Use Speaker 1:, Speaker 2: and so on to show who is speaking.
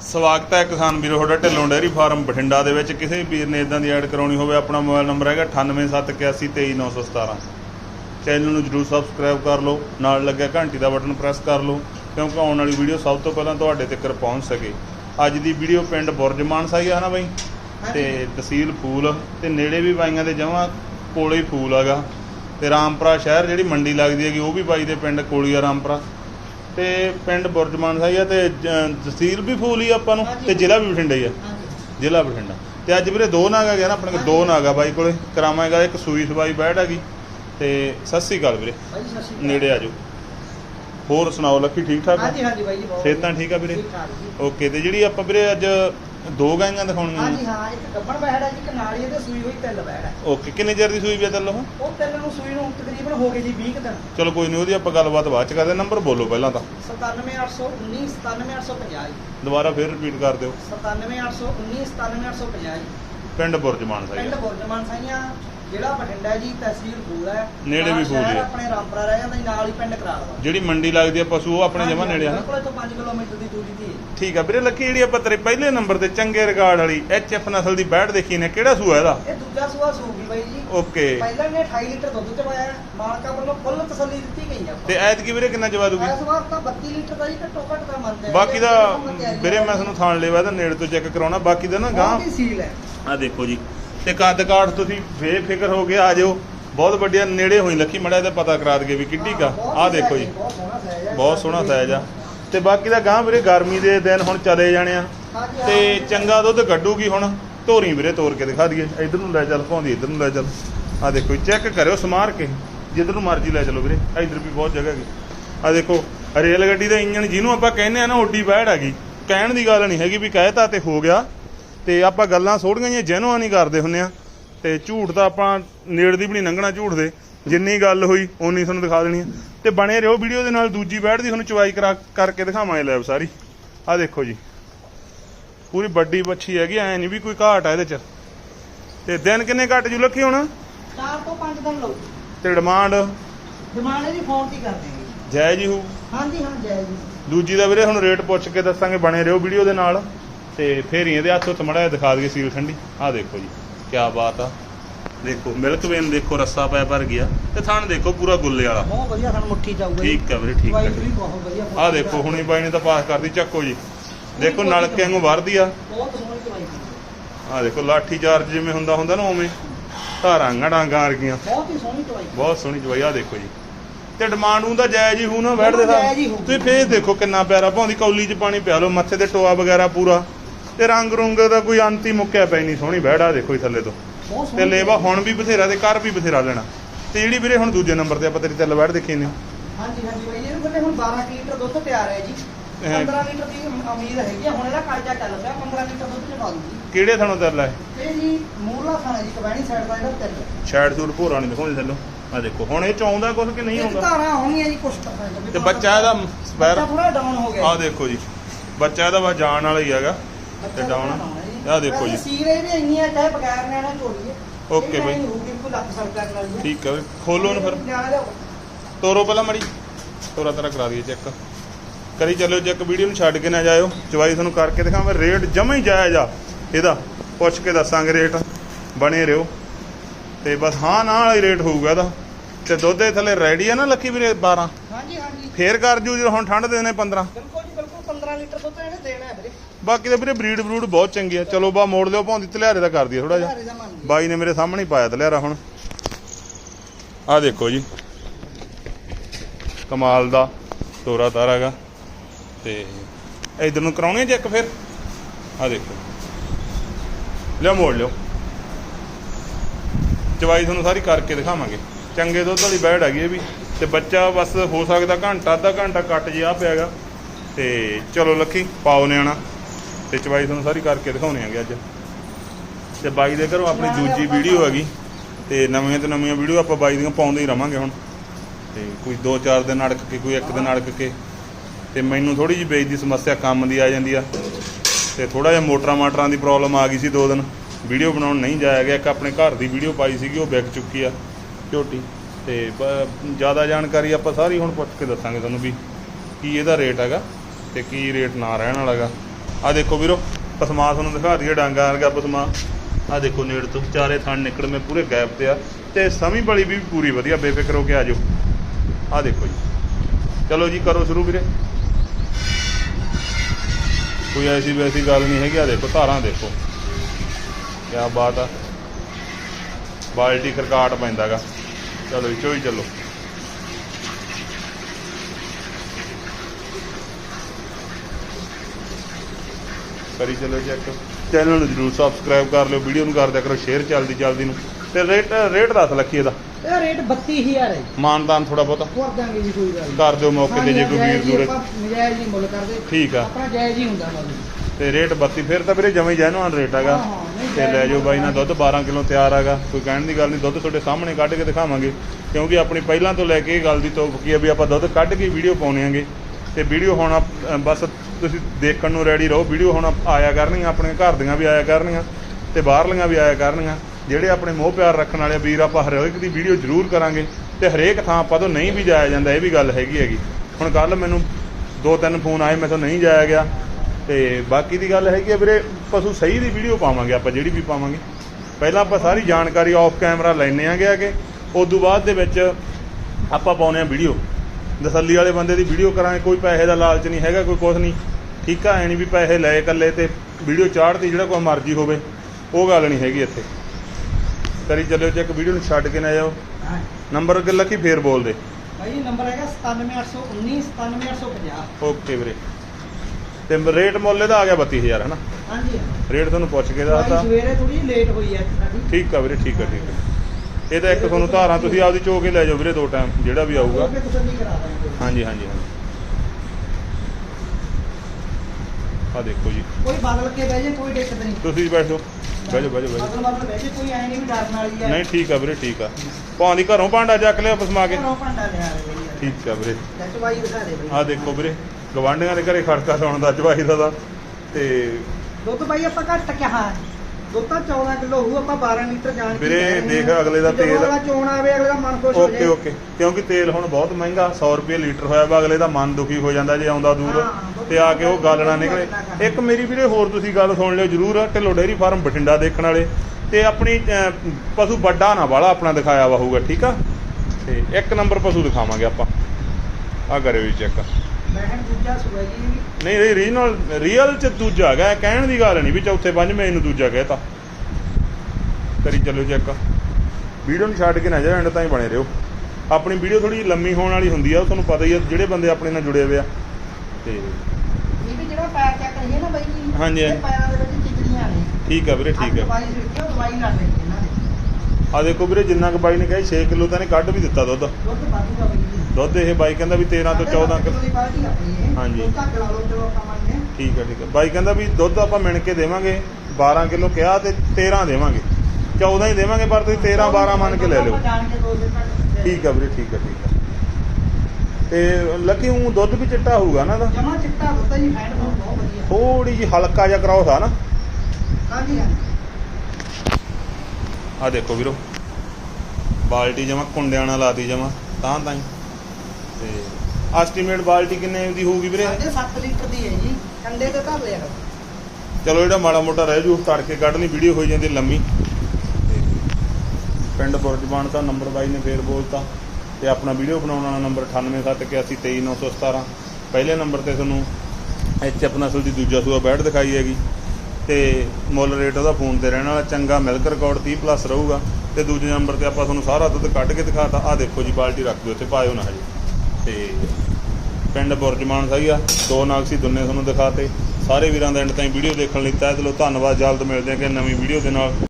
Speaker 1: ਸਵਾਗਤ ਹੈ ਕਿਸਾਨ ਵੀਰੋ ਤੁਹਾਡਾ ਢਿੱਲੋਂ ਡੇਅਰੀ ਫਾਰਮ ਬਠਿੰਡਾ ਦੇ ਵਿੱਚ। ਕਿਸੇ ਵੀ ਵੀਰ ਨੇ ਇਦਾਂ ਦੀ ਐਡ ਕਰਾਉਣੀ ਹੋਵੇ ਆਪਣਾ ਮੋਬਾਈਲ ਨੰਬਰ ਹੈਗਾ 9871823917 ਚੈਨਲ ਨੂੰ ਜਰੂਰ ਸਬਸਕ੍ਰਾਈਬ ਕਰ ਲਓ ਨਾਲ ਲੱਗਿਆ ਘੰਟੀ ਦਾ ਬਟਨ ਪ੍ਰੈਸ ਕਰ ਲਓ ਕਿਉਂਕਿ ਆਉਣ ਵਾਲੀ ਵੀਡੀਓ ਸਭ ਤੋਂ ਪਹਿਲਾਂ ਤੁਹਾਡੇ ਤੱਕ ਪਹੁੰਚ ਸਕੇ। ਅੱਜ ਦੀ ਵੀਡੀਓ ਪਿੰਡ ਬੁਰਜ ਮਾਨਸਾਈ ਹੈ ਨਾ ਬਾਈ? ਤੇ ਤਹਿਸੀਲ ਫੂਲ ਤੇ ਨੇੜੇ ਵੀ ਬਾਈਆਂ ਦੇ ਜਮਾਂ ਕੋਲੇ ਫੂਲ ਹੈਗਾ। ਤੇ ਰਾਮਪੁਰਾ ਸ਼ਹਿਰ ਜਿਹੜੀ ਮੰਡੀ ਲੱਗਦੀ ਹੈਗੀ ਉਹ ਵੀ ਬਾਈ ਦੇ ਪਿੰਡ ਕੋਲੀ ਆ ਰਾਮਪੁਰਾ। ਤੇ ਪਿੰਡ ਬੁਰਜ ਮਾਨਸਾਈ ਆ ਤੇ ਜ- ਤਹਿਸੀਲ ਵੀ ਫੂਲ ਹੀ ਆ ਆਪਾਂ ਨੂੰ ਤੇ ਜ਼ਿਲ੍ਹਾ ਵੀ ਬਠਿੰਡਾ ਹੀ ਆ। ਜ਼ਿਲ੍ਹਾ ਬਠਿੰਡਾ। ਤੇ ਅੱਜ ਵੀਰੇ ਦੋ ਨਾਗ ਆ ਗਿਆ ਨਾ ਆਪਣੇ ਕੋਲ ਦੋ ਨਾਗ ਆ ਬਾਈ ਕੋਲੇ। ਕਰਾਵਾਂਗਾ ਇੱਕ ਸੂਈ ਸਵਾਈ ਬੈਠ ਹੈਗੀ ਤੇ ਸਤਿ ਸ੍ਰੀ ਅਕਾਲ ਵੀਰੇ।
Speaker 2: ਬਾਈ ਜੀ ਸਤਿ ਸ਼੍ਰੀ ਅਕਾਲ।
Speaker 1: ਨੇੜੇ ਆ ਜਾਓ। ਹੋਰ ਸੁਣਾਓ ਲੱਕੀ ਠੀਕ ਠਾਕ
Speaker 2: ਹਾਂਜੀ ਹਾਂਜੀ ਬਾਈ ਜੀ ਬਹੁਤ
Speaker 1: ਸਿਹਤਾਂ ਠੀਕ ਆ ਵੀਰੇ?
Speaker 2: ਠੀਕ ਠਾਕ ਜੀ।
Speaker 1: ਓਕੇ ਤੇ ਜਿਹੜੀ ਆਪਾਂ ਵੀਰੇ ਅੱਜ ਦੋ ਗਾਈਆਂ ਦਿਖਾਉਣੀਆਂ
Speaker 2: ਹਾਂਜੀ ਹਾਂ ਇੱਕ ਗੱਬਣ ਬੈੜ ਹੈ ਜੀ ਇੱਕ ਨਾਲੀ ਇਹਦੇ ਸੂਈ ਹੋਈ ਤਿੰਨ ਬੈੜ ਹੈ
Speaker 1: ਓਕੇ ਕਿੰਨੇ ਚਿਰ ਦੀ ਸੂਈ ਵੀ ਆ ਚੱਲੋ
Speaker 2: ਉਹ ਤਿੰਨ ਨੂੰ ਸੂਈ ਨੂੰ ਤਕਰੀਬਨ ਹੋ ਗਏ ਜੀ 20 ਕੁ ਦਿਨ।
Speaker 1: ਚਲੋ ਕੋਈ ਨਹੀਂ ਉਹਦੀ ਆਪਾਂ ਗੱਲਬਾਤ ਬਾਅਦ ਚ ਕਰਦੇ ਨੰਬਰ ਬੋਲੋ ਪਹਿਲਾਂ ਤਾਂ।
Speaker 2: 97819 97850 ਜੀ
Speaker 1: ਦੁਬਾਰਾ ਫੇਰ ਰਿਪੀਟ ਕਰ ਦਿਓ।
Speaker 2: 97819 97850 ਜੀ
Speaker 1: ਪਿੰਡ ਬੁਰਜ ਮਾਨਸਾਈ
Speaker 2: ਪਿੰਡ ਬੁਰਜਮਾਨ ਸਾਈਆਂ। ਜਿਹੜਾ ਬਠਿੰਡਾ ਜੀ ਤਹਿਸੀਲ ਫੂਲ ਹੈ
Speaker 1: ਨੇੜੇ ਵੀ ਫੂਲ ਹੀ।
Speaker 2: ਆਪਣੇ ਰਾਮਪੁਰਾ ਰਹਿ ਜਾਂਦਾ ਨਾਲ ਹੀ ਪਿੰਡ ਕਰਾਲ ਵਾ।
Speaker 1: ਜਿਹੜੀ ਮੰਡੀ ਲੱਗਦੀ ਆ ਪਸ਼ੂ ਉਹ ਆਪਣੇ ਜਮਾ ਨੇੜੇ ਆ ਨਾ?
Speaker 2: ਬਿਲਕੁਲ ਇੱਥੋਂ 5 ਕਿਲੋਮੀਟਰ ਦੀ ਦੂਰੀ ਤੇ।
Speaker 1: ਠੀਕ ਆ ਵੀਰੇ ਲੱਕੀ ਜਿਹੜੀ ਆਪਾਂ ਤੇਰੇ ਪਹਿਲੇ ਨੰਬਰ ਤੇ ਚੰਗੇ ਰਿਕਾਰਡ ਵਾਲੀ ਐਫ ਨਸਲ ਦੀ ਬੈੜ ਦੇਖੀ ਨੇ ਕਿਹੜਾ ਸੂਆ ਇਹਦਾ?
Speaker 2: ਇਹ ਦੂਜਾ ਸੂਆ ਸੂਗੀ ਬਾਈ ਜੀ।
Speaker 1: ਓਕੇ।
Speaker 2: ਪਹਿਲਾਂ ਨੇ 28 ਲੀਟਰ ਦੁੱਧ ਚਵਾਇਆ ਮਾਲਕਾ ਵੱਲੋਂ ਫੁੱਲ ਤਸੱਲੀ ਦਿੱਤੀ ਗਈ ਆ।
Speaker 1: ਤੇ ਐਤਕੀ ਵੀਰੇ ਕਿੰਨਾ ਜਵਾ ਦੂਗੀ?
Speaker 2: ਇਸ ਵਾਰ ਤਾਂ 32 ਲੀਟਰ ਦਾ ਜੀ ਘੱਟੋ ਘੱਟ ਦਾ ਮੰਨਦੇ ਆ।
Speaker 1: ਬਾਕੀ ਦਾ ਵੀਰੇ ਮੈਂ ਤੁਹਾਨੂੰ ਥਾਣ ਲੈਵਾ ਤਾਂ ਨੇੜੇ ਤੋਂ ਚੈੱਕ ਕਰਾਉਣਾ ਬਾਕੀ ਦਾ ਨਾ ਗਾਂ
Speaker 2: ਸੀਲ ਹੈ।
Speaker 1: ਆ ਦੇਖੋ ਜੀ। ਤੇ ਕੱਦ ਕਾਠ ਤੁਸੀਂ ਬੇਫਿਕਰ ਹੋ ਕੇ ਆ ਜਾਓ। ਬਹੁਤ ਵੱਡੀਆਂ ਨੇੜੇ ਹੋਈ ਲੱਖੀ ਮੜਿਆ ਤੇ ਪਤਾ ਕਰਾ ਦਗੇ ਵੀ ਕਿੱਡੀ ਕਾ। ਆ ਦੇਖੋ ਜੀ।
Speaker 2: ਬਹੁਤ ਸੋਹਣਾ ਸਾਈਜ਼ ਹੈ
Speaker 1: ਆ। ਤੇ ਬਾਕੀ ਦਾ ਗਾਂ ਵੀਰੇ ਗਰਮੀ ਦੇ ਦਿਨ ਹੁਣ ਚਲੇ ਜਾਣੇ ਆ। ਤੇ ਚੰਗਾ ਦੁੱਧ ਕੱਢੂਗੀ ਹੁਣ। ਧੋਰੀ ਵੀਰੇ ਤੋੜ ਕੇ ਦਿਖਾ ਦਈਏ। ਇਧਰ ਨੂੰ ਲੈ ਚੱਲ ਭਾਉਂਦੀ ਇਧਰ ਨੂੰ ਲੈ ਚੱਲ। ਆ ਦੇਖੋ ਚੈੱਕ ਕਰਿਓ ਸਮਾਰ ਕੇ। ਜਿੱਧਰ ਨੂੰ ਮਰਜ਼ੀ ਲੈ ਚਲੋ ਵੀਰੇ। ਇਧਰ ਵੀ ਬਹੁਤ ਜਗ੍ਹਾ ਹੈਗੀ। ਆ ਦੇਖੋ, ਰੇਲ ਗੱਡੀ ਦਾ ਇੰਜਨ ਜਿਹਨੂੰ ਆਪਾਂ ਕਹਿੰਦੇ ਆ ਨਾ, ਓਡੀ ਬੈੜ ਹੈਗੀ। ਕਹਿਣ ਦੀ ਗੱਲ ਨਹੀਂ ਹੈਗੀ ਵੀ ਕਹਿਤਾ ਤੇ ਹੋ ਗਿਆ। ਤੇ ਆਪਾਂ ਗੱਲਾਂ ਸੋੜੀਆਂ ਜਿਹੀਆਂ ਜੈਨੂਅਨ ਹੀ ਕਰਦੇ ਹੁੰਨੇ ਆ ਤੇ ਝੂਠ ਤਾਂ ਆਪਾਂ ਨੇੜ ਦੀ ਵੀ ਨਹੀਂ ਲੰਘਣਾ ਝੂਠ ਦੇ। ਜਿੰਨੀ ਗੱਲ ਹੋਈ ਓਨੀ ਤੁਹਾਨੂੰ ਦਿਖਾ ਦੇਣੀ ਆ। ਤੇ ਬਣੇ ਰਹੋ ਵੀਡੀਓ ਦੇ ਨਾਲ ਦੂਜੀ ਬੈੜ ਦੀ ਤੁਹਾਨੂੰ ਚਵਾਈ ਕਰਾ ਕਰਕੇ ਦਿਖਾਵਾਂਗੇ ਲੈਬ ਸਾਰੀ। ਆ ਦੇਖੋ ਜੀ। ਪੂਰੀ ਵੱਡੀ ਬੱਚੀ ਹੈਗੀ ਐ ਨਹੀਂ ਵੀ ਕੋਈ ਘਾਟ ਆ ਇਹਦੇ ਚ। ਤੇ ਦਿਨ ਕਿੰਨੇ ਘੱਟ ਜੂ ਲੱਖੀ ਹੁਣ?
Speaker 2: ਚਾਰ ਤੋਂ ਪੰਜ ਦਿਨ ਲਓ।
Speaker 1: ਤੇ ਡਿਮਾਂਡ
Speaker 2: ਡਿਮਾਂਡ ਇਹਦੀ ਫੋਨ ਤੇ ਹੀ ਕਰਦੇ ਹਾਂ
Speaker 1: ਜਾਇਜ਼ ਹੀ
Speaker 2: ਹਾਂਜੀ ਹਾਂ ਜੈ ਜੀ
Speaker 1: ਦੂਜੀ ਦਾ ਵੀਰੇ ਹੁਣ ਰੇਟ ਪੁੱਛ ਕੇ ਦੱਸਾਂਗੇ ਬਣੇ ਰਹੋ ਵੀਡੀਓ ਦੇ ਨਾਲ। ਤੇ ਫੇਰ ਹੀ ਇਹਦੇ ਹੱਥੋਂ ਤਮੜਾ ਦਿਖਾ ਦਈਏ ਸੀਲ ਠੰਡੀ। ਆਹ ਦੇਖੋ ਜੀ ਕੀ ਬਾਤ ਆ। ਦੇਖੋ ਮਿਲਕ ਵੇਨ ਦੇਖੋ ਰੱਸਾ ਪੈ ਭਰ ਗਿਆ। ਤੇ ਥਣ ਦੇਖੋ ਪੂਰਾ ਗੁੱਲੇ ਵਾਲਾ।
Speaker 2: ਬਹੁਤ ਵਧੀਆ ਸਾਨੂੰ ਮੁੱਠੀ ਜਾਊਗਾ
Speaker 1: ਠੀਕ ਹੈ ਵੀਰੇ ਠੀਕ ਹੈ
Speaker 2: ਵੀ ਬਹੁਤ ਵਧੀਆ
Speaker 1: ਆਹ ਦੇਖੋ ਹੁਣੀ ਬਾਈ ਨੇ ਤਾਂ ਪਾਸ ਕਰਦੀ ਚੱਕੋ ਜੀ। ਦੇਖੋ ਨਲਕੇ ਵਾਂਗੂ ਵਰਦੀ ਆ।
Speaker 2: ਬਹੁਤ ਸੋਹਣੀ।
Speaker 1: ਆਹ ਦੇਖੋ ਲਾਠੀ ਚਾਰਜ ਜਿਵੇਂ ਹੁੰਦਾ ਹੁੰਦਾ ਨਾ ਉਵੇਂ। ਧਾਰਾਂ ਗੜਾਂ ਗਾਰ ਗਈਆਂ।
Speaker 2: ਬਹੁਤ ਹੀ ਸੋਹਣੀ ਦਵਾਈ
Speaker 1: ਬਹੁਤ ਸੋਹਣੀ ਜਵਾਈ ਆ ਦੇਖੋ ਜੀ। ਤੇ ਡਿਮਾਂਡ ਹੁੰਦਾ ਜਾਇਜ਼ ਹੀ ਹੂ ਨਾ ਦਾ
Speaker 2: ਹੋਊ।
Speaker 1: ਤੁਸੀਂ ਫੇਸ ਦੇਖੋ ਕਿੰਨਾ ਪਿਆਰਾ ਭਾਉਂਦੀ ਕੌਲੀ 'ਚ ਪਾਣੀ ਪਿਆ ਲਓ ਮੱਥੇ ਤੇ ਟੋਆ ਵਗੈਰਾ ਪੂਰਾ। ਤੇ ਰੰਗ ਰੁੰਗ ਦਾ ਕੋਈ ਅੰਤ ਹੀ ਮੁੱਕਿਆ ਪੈ ਨਹੀਂ ਸੋਹਣੀ ਬੈੜਾ ਦੇਖੋ ਜੀ ਥੱਲੇ ਤੋਂ। ਤੇ ਲੇਵਾ ਹੁਣ ਵੀ ਬਥੇਰਾ ਤੇ ਕਰ ਵੀ ਬਥੇਰਾ ਲੈਣਾ। ਤੇ ਜਿਹੜੀ ਵੀਰੇ ਹੁਣ ਦੂਜੇ ਨੰਬਰ ਤੇ ਆਪਾਂ ਤੇਰੀ ਚੱਲ ਬੈਠ ਦੇਖੀ ਨੇ
Speaker 2: ਹਾਂਜੀ ਹਾਂਜੀ ਬਾਈ ਇਹਦੇ ਕੋਲੇ ਹੁਣ 12 ਕੁ ਲੀਟਰ ਦੁੱਧ ਤਿਆਰ ਹੈ ਜੀ।
Speaker 1: ਇਹ-
Speaker 2: 15 ਲੀਟਰ ਦੀ ਉਮੀਦ ਹੈਗੀ ਆ ਹੁਣ ਇਹਦਾ ਕਰਜ਼ਾ ਚੱਲ ਪਿਆ 15 ਲੀਟਰ ਦੁੱਧ ਚਵਾ ਦੂਗੀ।
Speaker 1: ਕਿਹੜੇ ਥਣੋਂ ਚੱਲ ਹੈ?
Speaker 2: ਇਹ ਜੀ ਮੂਰਲਾ ਖਾਣਾ ਜੀ ਕਬੈਣੀ ਸਾਈਡ ਦਾ ਇਹਦਾ ਤਿੰਨ
Speaker 1: ਸ਼ਾਇਦ ਸੂਟ ਭੋਰਾ ਨਹੀਂ ਦਿਖਾਉਂਦੇ ਥੱਲੋਂ। ਆ ਦੇਖੋ ਹੁਣ ਇਹ ਚ ਆਉਂਦਾ ਕੁਝ ਕਿ ਨਹੀਂ ਆਉਂਦਾ?
Speaker 2: ਧਾਰਾਂ ਆਉਣੀਆਂ ਜੀ ਕੁਛ
Speaker 1: ਤੇ ਬੱਚਾ ਇਹਦਾ ਸਪੈਰ
Speaker 2: ਬੱਚਾ ਥੋੜਾ ਡਾਊਨ ਹੋ ਗਿਆ।
Speaker 1: ਆ ਦੇਖੋ ਜੀ ਬੱਚਾ ਇਹਦਾ ਵਾ ਜਾਣ ਵਾਲਾ ਹੀ ਹੈਗਾ। ਤੇ ਡਾਊਨ ਆਹ ਦੇਖੋ ਜੀ।
Speaker 2: ਸੀਰੇ ਵੀ ਇੰਨੀਆਂ ਚਾਹੇ ਬਗੈਰ ਨਿਆਣਾ ਝੋਲੀਏ
Speaker 1: Okay ਬਾਈ।
Speaker 2: ਜੀ
Speaker 1: ਠੀਕ ਹੈ ਖੋਲੋ ਨੂੰ ਫਿਰ। ਤੋਰੋ ਪਹਿਲਾਂ ਮੜੀ। ਤੋਰਾ ਤਰਾ ਕਰਾ ਦਈਏ ਚੈੱਕ ਕਰੀ ਚੱਲਿਓ ਚੈੱਕ ਵੀਡੀਓ ਨੂੰ ਛੱਡ ਕੇ ਨਾ ਜਾਇਓ। ਚਵਾਈ ਤੁਹਾਨੂੰ ਕਰਕੇ ਦਿਖਾਵਾਂ। ਰੇਟ ਜਮਾ ਹੀ ਜਾਇਜ਼ ਆ। ਇਹਦਾ ਪੁੱਛ ਕੇ ਦੱਸਾਂਗੇ ਰੇਟ ਬਣੇ ਰਿਓ ਤੇ ਬਸ ਹਾਂ ਨਾ ਵਾਲਾ ਹੀ ਰੇਟ ਹੋਊਗਾ ਇਹਦਾ। ਤੇ ਦੁੱਧ ਦੇ ਥੱਲੇ ਰੈਡੀ ਆ ਨਾ ਲੱਕੀ ਵੀਰੇ 12
Speaker 2: ਹਾਂਜੀ ਹਾਂਜੀ।
Speaker 1: ਫੇਰ ਕਰ ਜੂ ਜਦੋਂ ਹੁਣ ਠੰਡ ਦੇ ਨੇ 15
Speaker 2: ਬਿਲਕੁਲ ਜੀ ਬਿਲਕੁਲ। 15 ਲੀਟਰ ਦੁੱਧ ਇਹਨੇ ਦੇਣਾ ਹੈ ਵੀਰੇ।
Speaker 1: ਬਾਕੀ ਦੇ ਵੀਰੇ ਬਰੀਡ ਬਰੂਡ ਬਹੁਤ ਚੰਗੀ ਆ। ਚਲੋ ਬਾ ਮੋੜ ਲਿਓ ਭਾਉਂਦੀ ਤਲਿਆਰੇ ਦਾ ਕਰ ਦਈਏ ਥੋੜਾ ਜਿਹਾ।
Speaker 2: ਜੀ
Speaker 1: ਬਾਈ ਨੇ ਮੇਰੇ ਸਾਹਮਣੇ ਹੀ ਪਾਇਆ ਤਲਿਆਰਾ ਹੁਣ। ਆ ਦੇਖੋ ਜੀ। ਕਮਾਲ ਦਾ ਤੋਰਾ ਤਾਰਾਗਾ ਤੇ ਇਧਰ ਨੂੰ ਕਰਾਉਣੇ ਚੈੱਕ ਫਿਰ? ਆ ਦੇਖੋ। ਲਿਆ ਮੋੜ ਲਿਓ। ਚਵਾਈ ਤੁਹਾਨੂੰ ਸਾਰੀ ਕਰਕੇ ਦਿਖਾਵਾਂਗੇ। ਚੰਗੇ ਦੁੱਧ ਵਾਲੀ ਬੈੜ ਹੈਗੀ ਇਹ ਵੀ। ਤੇ ਬੱਚਾ ਬਸ ਹੋ ਸਕਦਾ ਘੰਟਾ ਅੱਧਾ ਘੰਟਾ ਕੱਟ ਜਿਆ ਪਿਆਗਾ ਤੇ ਚਲੋ ਲੱਕੀ ਪਾਓ ਨਿਆਣਾ। ਤੇ ਚਵਾਈ ਤੁਹਾਨੂੰ ਸਾਰੀ ਕਰਕੇ ਦਿਖਾਉਣੇ ਆਂਗੇ ਅੱਜ। ਤੇ ਬਾਈ ਦੇ ਘਰੋਂ ਆਪਣੀ ਦੂਜੀ ਵੀਡੀਓ ਹੈਗੀ, ਤੇ ਨਵੀਆਂ ਤੋਂ ਨਵੀਆਂ ਵੀਡੀਓ ਆਪਾਂ ਬਾਈ ਦੀਆਂ ਪਾਉਂਦੇ ਹੀ ਰਵਾਂਗੇ ਹੁਣ। ਤੇ ਕੋਈ 2-4 ਦਿਨ ਅੜਕ ਕੇ, ਕੋਈ ਇੱਕ ਦਿਨ ਅੜਕ ਕੇ। ਤੇ ਮੈਨੂੰ ਥੋੜੀ ਜਿਹੀ ਵੇਚ ਦੀ ਸਮੱਸਿਆ ਕੰਮ ਦੀ ਆ ਜਾਂਦੀ ਆ। ਤੇ ਥੋੜਾ ਜਿਹਾ ਮੋਟਰਾਂ ਮਾਟਰਾਂ ਦੀ ਪ੍ਰੋਬਲਮ ਆ ਗਈ ਸੀ ਦੋ ਦਿਨ। ਵੀਡੀਓ ਬਣਾਉਣ ਨਹੀਂ ਜਾਇਆ ਗਿਆ। ਇੱਕ ਆਪਣੇ ਘਰ ਦੀ ਵੀਡੀਓ ਪਾਈ ਸੀਗੀ, ਉਹ ਵਿਕ ਚੁੱਕੀ ਆ ਝੋਟੀ। ਤੇ ਜ਼ਿਆਦਾ ਜਾਣਕਾਰੀ ਆਪਾਂ ਸਾਰੀ ਹੁਣ ਪੁੱਛ ਕੇ ਦੱਸਾਂਗੇ ਤੁਹਾਨੂੰ ਵੀ ਕੀ ਇਹਦਾ ਰੇਟ ਹੈਗਾ ਤੇ ਕੀ ਰੇਟ ਨਾ ਰਹਿਣ ਵਾਲਾਗਾ ਆ ਦੇਖੋ ਵੀਰੋ ਪਸਮਾ ਤੁਹਾਨੂੰ ਦਿਖਾ ਦਈਏ ਡਾਂਗਾ ਵਰਗਾ ਪਸਮਾ ਆ ਦੇਖੋ ਨੇੜ ਤੋਂ, ਚਾਰੇ ਥਣ ਮੈਂ ਪੂਰੇ ਗੈਪ ਤੇ ਆ। ਤੇ ਸਮੀ ਬਲੀ ਵੀ ਪੂਰੀ ਵਧੀਆ, ਬੇਫਿਕਰ ਹੋ ਕੇ ਆ ਜਾਓ ਆ ਦੇਖੋ ਜੀ। ਚਲੋ ਜੀ, ਕਰੋ ਸ਼ੁਰੂ ਵੀਰੇ। ਕੋਈ ਐਸੀ ਵੈਸੀ ਗੱਲ ਨਹੀਂ ਹੈਗੀ ਆ ਦੇਖੋ, ਧਾਰਾਂ ਦੇਖੋ। ਕਿਆ ਬਾਤ ਆ। ਬਾਲਟੀ ਕਰਕਾਟ ਪੈਂਦਾਗਾ। ਚਲੋ ਜੀ, ਚੋਈ ਚੱਲੋ। ਕਰੀ ਚਲੋ ਚੈੱਕ ਚੈਨਲ ਨੂੰ ਜਰੂਰ ਸਬਸਕ੍ਰਾਈਬ ਕਰ ਲਿਓ ਵੀਡੀਓ ਨੂੰ ਕਰ ਦਿਆ ਕਰੋ ਸ਼ੇਅਰ ਚੱਲਦੀ ਚੱਲਦੀ ਨੂੰ। ਤੇ ਰੇਟ ਰੇਟ ਦੱਸ ਲੱਖੀ ਇਹਦਾ।
Speaker 2: ਇਹ ਰੇਟ 32000 ਹੈ।
Speaker 1: ਮਾਨਦਾਨ ਥੋੜਾ ਬਹੁਤਾ।
Speaker 2: ਕਰ ਦਾਂਗੇ ਜੀ ਕੋਈ ਗੱਲ
Speaker 1: ਕਰ ਦਿਓ ਮੌਕੇ ਤੇ ਜੇ ਕੋਈ ਵੀਰ ਦੂਰੇ
Speaker 2: ਨਜਾਇਜ਼ ਹੀ ਮੁੱਲ ਕਰਦੇ।
Speaker 1: ਠੀਕ ਆ।
Speaker 2: ਆਪਣਾ ਜਾਇਜ਼ ਹੀ ਹੁੰਦਾ ਬਾਬੂ
Speaker 1: ਤੇ ਰੇਟ 32 ਫਿਰ ਤਾਂ ਵੀਰੇ ਜਮੇ ਜੈਨੂਅਨ ਰੇਟ ਹੈਗਾ। ਤੇ ਲੈ ਜਾਓ ਬਾਈ ਨਾਲ ਦੁੱਧ 12 ਕਿਲੋ ਤਿਆਰ ਹੈਗਾ। ਕੋਈ ਕਹਿਣ ਦੀ ਗੱਲ ਨਹੀਂ ਦੁੱਧ ਤੁਹਾਡੇ ਸਾਹਮਣੇ ਕੱਢ ਕੇ ਦਿਖਾਵਾਂਗੇ। ਕਿਉਂਕਿ ਆਪਣੀ ਪਹਿਲਾਂ ਤੋਂ ਲੈ ਕੇ ਇਹ ਗੱਲ ਦੀ ਤੋਫ ਕੀ ਹੈ ਵੀ ਆਪਾਂ ਦੁੱਧ ਕੱਢ ਕੇ ਵੀਡੀਓ ਪਾਉਣੇ ਆਂਗੇ ਤੇ ਵੀਡੀਓ ਹੁਣ ਬਸ ਤੁਸੀਂ ਦੇਖਣ ਨੂੰ ਰੈਡੀ ਰਹੋ। ਵੀਡੀਓ ਹੁਣ ਆਇਆ ਕਰਨਗੀਆਂ ਆਪਣੇ ਘਰ ਦੀਆਂ ਵੀ ਆਇਆ ਕਰਨਗੀਆਂ ਤੇ ਬਾਹਰਲੀਆਂ ਵੀ ਆਇਆ ਕਰਨਗੀਆਂ ਜਿਹੜੇ ਆਪਣੇ ਮੋਹ ਪਿਆਰ ਰੱਖਣ ਵਾਲੇ ਵੀਰ, ਆਪਾਂ ਹਰੇਕ ਦੀ ਵੀਡੀਓ ਜ਼ਰੂਰ ਕਰਾਂਗੇ ਤੇ ਹਰੇਕ ਥਾਂ ਆਪਾਂ ਤੋਂ ਨਹੀਂ ਵੀ ਜਾਇਆ ਜਾਂਦਾ, ਇਹ ਵੀ ਗੱਲ ਹੈਗੀ ਹੈਗੀ। ਹੁਣ ਕੱਲ ਮੈਨੂੰ ਦੋ ਤਿੰਨ ਫੋਨ ਆਏ ਮੈਥੋਂ ਨਹੀਂ ਜਾਇਆ ਗਿਆ। ਤੇ ਬਾਕੀ ਦੀ ਗੱਲ ਹੈਗੀ ਆ ਵੀਰੇ, ਪਸ਼ੂ ਸਹੀ ਦੀ ਵੀਡੀਓ ਪਾਵਾਂਗੇ ਆਪਾਂ, ਜਿਹੜੀ ਵੀ ਪਾਵਾਂਗੇ। ਪਹਿਲਾਂ ਆਪਾਂ ਸਾਰੀ ਜਾਣਕਾਰੀ ਆਫ ਕੈਮਰਾ ਲੈਣੇ ਆਂਗੇ ਆਗੇ ਉਸ ਤੋਂ ਬਾਅਦ ਦੇ ਵਿੱਚ ਆਪਾਂ ਪਾਉਨੇ ਆ ਵੀਡੀਓ। ਤਸੱਲੀ ਵਾਲੇ ਬੰਦੇ ਦੀ ਵੀਡੀਓ ਕਰਾਂਗੇ ਕੋਈ ਪੈਸੇ ਦਾ ਲਾਲਚ ਨਹੀਂ ਹੈਗਾ ਕੋਈ ਕੁਛ ਨਹੀਂ। ਠੀਕ ਆ ਐ ਨਹੀਂ ਵੀ ਪੈਸੇ ਲਏ ਇਕੱਲੇ ਤੇ ਵੀਡੀਓ ਚਾੜਤੀ ਜਿਹੜਾ ਕੋਈ ਮਰਜ਼ੀ ਹੋਵੇ। ਉਹ ਗੱਲ ਨਹੀਂ ਹੈਗੀ ਇੱਥੇ। ਕਰੀ ਚੱਲਿਓ ਚੈੱਕ ਵੀਡੀਓ ਨੂੰ ਛੱਡ ਕੇ ਨਾ ਜਾਓ। ਨੰਬਰ ਅੱਗੇ ਲੱਖੀ ਫੇਰ ਬੋਲ ਦੇ।
Speaker 2: ਭਾਈ ਨੰਬਰ ਹੈਗਾ 97819 97850
Speaker 1: ਓਕੇ ਵੀਰੇ। ਤੇ ਰੇਟ ਮੁੱਲ ਇਹਦਾ ਆ ਗਿਆ 32000 ਹਨਾ?
Speaker 2: ਹਾਂਜੀ।
Speaker 1: ਰੇਟ ਤੁਹਾਨੂੰ ਪੁੱਛ ਕੇ ਦੱਸਤਾ।
Speaker 2: ਸਵੇਰੇ ਥੋੜੀ ਲੇਟ ਹੋਈ ਸਾਡੀ।
Speaker 1: ਠੀਕ ਆ ਵੀਰੇ ਠੀਕ ਆ ਠੀਕ ਆ। ਇਹ ਤਾਂ ਇੱਕ ਤੁਹਾਨੂੰ ਧਾਰਾਂ ਤੁਸੀਂ ਆਪਦੀ ਚੋ ਕੇ ਲੈ ਜਾਓ ਵੀਰੇ ਦੋ ਟਾਈਮ ਜਿਹੜਾ ਵੀ ਆਊਗਾ। ਹਾਂਜੀ ਹਾਂਜੀ ਆ ਦੇਖੋ ਜੀ।
Speaker 2: ਕੋਈ ਬਦਲ ਕੇ ਬਹਿ ਜੇ ਕੋਈ ਦਿੱਕਤ ਨਹੀਂ।
Speaker 1: ਤੁਸੀਂ ਬੈਠੋ। ਬਹਿ ਜਾਓ ਬਹਿ ਜਾਓ ਬਹਿ ਜਾਓ।
Speaker 2: ਬਹਿ ਜੇ ਕੋਈ ਐ ਨਹੀਂ ਵੀ ਡਰਨ ਵਾਲੀ ਹੈ
Speaker 1: ਨਹੀਂ ਠੀਕ ਆ ਵੀਰੇ ਠੀਕ ਆ। ਭਾਂਦੀ ਘਰੋਂ ਭਾਂਡਾ ਚੱਕ ਲਿਆ ਪਸਮਾ ਕੇ।
Speaker 2: ਘਰੋਂ ਭਾਂਡਾ ਲਿਆ ਬਈ
Speaker 1: ਠੀਕ ਆ ਵੀਰੇ।
Speaker 2: ਚਵਾਈ ਦਿਖਾ ਦੇ ਬਈ।
Speaker 1: ਆ ਦੇਖੋ ਵੀਰੇ ਗਵਾਂਢੀਆਂ ਦੇ ਘਰੇ ਖੜਕਾ ਲਾਉਣ ਦਾ ਚਵਾਈ ਦਾ ਤੇ।
Speaker 2: ਦੁੱਧ ਭਾਈ ਆਪਾਂ ਘੱਟ ਕਿਹਾ। ਦੁੱਧ ਤਾਂ 14 ਕਿਲੋ ਹੋਊ ਆਪਾਂ 12 ਲੀਟਰ ਜਾਣ ਕੇ
Speaker 1: ਵੀਰੇ,
Speaker 2: ਕਹਿ ਰਹੇ
Speaker 1: ਦੇਖ
Speaker 2: ਹਾਂ।
Speaker 1: ਅਗਲੇ ਦਾ
Speaker 2: ਜਦੋਂ
Speaker 1: ਤੇਲ।
Speaker 2: ਅਗਲਾ ਚੋਣ ਆਵੇ ਅਗਲੇ ਦਾ ਮਨ ਖੁਸ਼ ਹੋ
Speaker 1: ਓਕੇ
Speaker 2: ਜਾਏ।
Speaker 1: ਓਕੇ। ਕਿਉਂਕਿ ਤੇਲ ਹੁਣ ਬਹੁਤ ਮਹਿੰਗਾ 100 ਰੁਪਏ ਲੀਟਰ ਹੋਇਆ ਵਾ ਅਗਲੇ ਦਾ ਮਨ ਦੁਖੀ ਹੋ ਜਾਂਦਾ ਜੇ ਆਉਂਦਾ ਦੂਰ।
Speaker 2: ਹਾਂ,
Speaker 1: ਤੇ ਆ ਕੇ ਉਹ ਗੱਲ ਨਾ ਨਿਕਲੇ। ਇੱਕ ਮੇਰੀ ਵੀਰੇ ਹੋਰ ਤੁਸੀਂ ਗੱਲ ਸੁਣ ਲਿਓ ਜਰੂਰ ਢਿੱਲੋ ਡੇਅਰੀ ਫਾਰਮ ਬਠਿੰਡਾ ਦੇਖਣ ਵਾਲੇ। ਤੇ ਆਪਣੀ ਅਹ, ਪਸ਼ੂ ਵੱਡਾ ਨਾ ਵਾਲਾ ਆਪਣਾ ਦਿਖਾਇਆ ਵਾ ਹੋਊਗਾ ਠੀਕ ਆ? ਤੇ ਇੱਕ ਨੰਬਰ ਪਸ਼ੂ ਦਿਖਾਵਾਂਗੇ ਆਪਾਂ। ਆ ਕਰਿਓ ਜੀ ਚੈੱਕ
Speaker 2: ਮੈਂ ਕਿਹਾ ਦੂਜਾ ਸੂਆ ਜੀ।
Speaker 1: ਨਹੀਂ ਇਹ ਰੀਜਨਲ ਰੀਅਲ ਚ ਦੂਜਾ ਹੈਗਾ ਕਹਿਣ ਦੀ ਗੱਲ ਨਹੀਂ ਵੀ ਚੌਥੇ ਪੰਜਵੇਂ ਇਹਨੂੰ ਦੂਜਾ ਕਹਿਤਾ। ਕਰੀ ਚੱਲੋ ਚੈੱਕ ਵੀਡੀਓ ਨੂੰ ਛੱਡ ਕੇ ਨਾ ਜਾਓ ਐਂਡ ਤਾਈਂ ਬਣੇ ਰਹੋ। ਆਪਣੀ ਵੀਡੀਓ ਥੋੜੀ ਲੰਮੀ ਹੋਣ ਵਾਲੀ ਹੁੰਦੀ ਆ ਤੁਹਾਨੂੰ ਪਤਾ ਹੀ ਆ ਜਿਹੜੇ ਬੰਦੇ ਆਪਣੇ ਨਾਲ ਜੁੜੇ ਹੋਏ ਆ। ਤੇ
Speaker 2: ਇਹ ਵੀ ਜਿਹੜਾ ਪੈਰ ਚੈੱਕ ਕਰੀਏ ਨਾ ਬਾਈ ਜੀ
Speaker 1: ਹਾਂਜੀ,
Speaker 2: ਇਹ
Speaker 1: ਹਾਂਜੀ।
Speaker 2: ਪੈਰਾਂ ਦੇ ਵਿੱਚ ਚਿਚੜੀਆਂ ਨੇ।
Speaker 1: ਠੀਕ ਆ ਵੀਰੇ ਠੀਕ ਆ।
Speaker 2: ਦਵਾਈ ਸਿੱਟੀ ਉਹ ਦਵਾਈ ਲੱਗ ਰਹੀ ਇਹਨਾਂ ਦੇ।
Speaker 1: ਆ ਦੇਖੋ ਵੀਰੇ ਜਿੰਨਾ ਕੁ ਬਾਈ ਨੇ ਕਿਹਾ 6 ਕਿਲੋ ਤਾਂ ਇਹਨੇ ਕੱਢ ਵੀ ਦਿੱਤਾ ਦੁੱਧ।
Speaker 2: ਦੁੱਧ
Speaker 1: ਇਹ ਬਾਈ ਕਹਿੰਦਾ ਵੀ 13 ਤੋਂ 14 ਕਿਲੋ
Speaker 2: ਦੀ ਪਾਰਟੀ ਆਪਣੀ ਹੈ।
Speaker 1: ਹਾਂਜੀ।
Speaker 2: ਮੰਨਦੇ ਹਾਂ।
Speaker 1: ਠੀਕ ਆ ਠੀਕ ਆ ਬਾਈ ਕਹਿੰਦਾ ਵੀ ਦੁੱਧ ਆਪਾਂ ਮਿਣ ਕੇ ਦੇਵਾਂਗੇ 12 ਕਿਲੋ ਕਿਹਾ ਤੇ 13 ਦੇਵਾਂਗੇ। 14 ਹੀ ਦੇਵਾਂਗੇ ਪਰ ਤੁਸੀਂ 13 12 ਮੰਨ ਕੇ ਲੈ ਲਿਓ। ਠੀਕ ਆ ਵੀਰੇ ਠੀਕ ਆ ਠੀਕ ਆ ਤੇ ਲੱਕੀ ਉਹ ਦੁੱਧ ਵੀ ਚਿੱਟਾ ਹੋਊਗਾ ਨਾ ਦਾ
Speaker 2: ਜਮਾ ਚਿੱਟਾ ਦੁੱਧ ਹੈ ਜੀ ਫੈਟ ਬਹੁਤ ਵਧੀਆ।
Speaker 1: ਥੋੜੀ ਜਿਹੀ ਹਲਕਾ ਜਿਹਾ ਕਰਾਉਸ ਆ ਨਾ
Speaker 2: ਹਾਂਜੀ ਹਾਂਜੀ
Speaker 1: ਆ ਦੇਖੋ ਵੀਰੋ ਬਾਲਟੀ ਜਮਾ ਕੁੰਡਿਆਂ ਨਾਲ ਲਾਤੀ ਜਮਾ ਤਾਂ ਤਾਂ ਹੀ। ਤੇ ਐਸਟੀਮੇਟ ਬਾਲਟੀ ਕਿੰਨੇ ਦੀ ਹੋਊਗੀ ਵੀਰੇ?
Speaker 2: ਸਾਢੇ 7 ਲੀਟਰ ਦੀ ਹੈ ਜੀ ਕੰਡੇ ਤੇ ਧਰ ਲਿਆ
Speaker 1: ਚਲੋ ਜਿਹੜਾ ਮਾੜਾ ਮੋਟਾ ਰਹਿ ਜੂ ਤੜਕੇ ਕੱਢਣੀ ਵੀਡੀਓ ਹੋਈ ਜਾਂਦੀ ਲੰਮੀ। ਤੇ ਪਿੰਡ ਬੁਰਜਬਾਨ ਦਾ ਨੰਬਰ ਬਾਈ ਨੇ ਫੇਰ ਬੋਲਤਾ। ਤੇ ਆਪਣਾ ਵੀਡੀਓ ਬਣਾਉਣ ਵਾਲਾ ਨੰਬਰ 9871823917 ਪਹਿਲੇ ਨੰਬਰ ਤੇ ਤੁਹਾਨੂੰ ਐਚਐਫ ਨਸਲ ਦੀ ਦੂਜਾ ਸੂਆ ਬੈਠ ਦਿਖਾਈ ਹੈਗੀ। ਤੇ ਮੁੱਲ ਰੇਟ ਉਹਦਾ ਫੋਨ ਤੇ ਰਹਿਣ ਵਾਲਾ ਚੰਗਾ ਮਿਲਕ ਰਿਕਾਰਡ 30 ਪਲੱਸ ਰਹੂਗਾ। ਤੇ ਦੂਜੇ ਨੰਬਰ ਤੇ ਆਪਾਂ ਤੁਹਾਨੂੰ ਸਾਰਾ ਦੁੱਧ ਕੱਢ ਕੇ ਦਿਖਾਤਾ। ਆ ਦੇਖੋ ਜੀ ਬਾਲਟੀ ਰੱਖ ਦਿਓ ਇੱਥੇ ਪਾਇਓ ਨਾ ਹਜੇ। ਤੇ ਪਿੰਡ ਬੁਰਜਮਾਨ ਸਹੀ ਆ ਦੋ ਨਾਗ ਸੀ, ਦੋਨੇ ਤੁਹਾਨੂੰ ਦਿਖਾਤੇ। ਸਾਰੇ ਵੀਰਾਂ ਦਾ ਐਂਡ ਤਾਈਂ ਵੀਡੀਓ ਦੇਖਣ ਲਈ ਤਹਿ ਦਿਲੋਂ ਧੰਨਵਾਦ। ਜਲਦ ਮਿਲਦੇ ਹਾਂ ਕਿ ਨਵੀਂ ਵੀਡੀਓ ਦੇ ਨਾਲ।